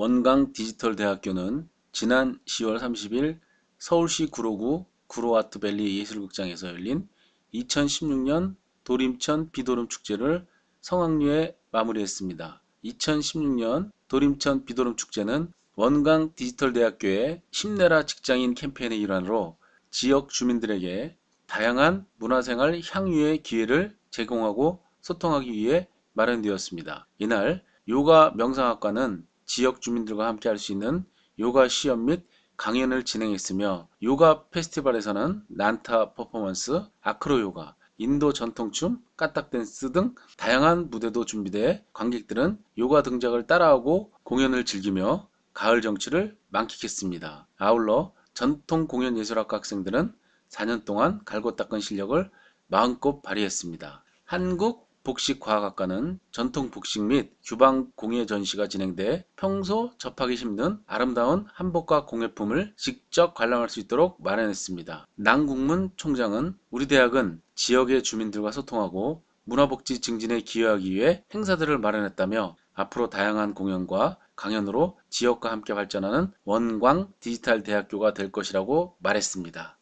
원광 디지털대학교는 지난 10월 30일 서울시 구로구 구로아트밸리 예술극장에서 열린 2016년 도림천 비도름 축제를 성황리에 마무리했습니다. 2016년 도림천 비도름 축제는 원광 디지털대학교의 힘내라 직장인 캠페인의 일환으로 지역 주민들에게 다양한 문화생활 향유의 기회를 제공하고 소통하기 위해 마련되었습니다. 이날 요가 명상학과는 지역 주민들과 함께 할 수 있는 요가 시연 및 강연을 진행했으며 요가 페스티벌에서는 난타 퍼포먼스, 아크로 요가, 인도 전통춤, 까딱댄스 등 다양한 무대도 준비돼 관객들은 요가 동작을 따라하고 공연을 즐기며 가을 정취를 만끽했습니다. 아울러 전통 공연 예술학과 학생들은 4년 동안 갈고 닦은 실력을 마음껏 발휘했습니다. 한국 복식과학학과는 전통 복식 및 규방 공예 전시가 진행돼 평소 접하기 힘든 아름다운 한복과 공예품을 직접 관람할 수 있도록 마련했습니다. 남국문 총장은 우리 대학은 지역의 주민들과 소통하고 문화복지 증진에 기여하기 위해 행사들을 마련했다며 앞으로 다양한 공연과 강연으로 지역과 함께 발전하는 원광 디지털 대학교가 될 것이라고 말했습니다.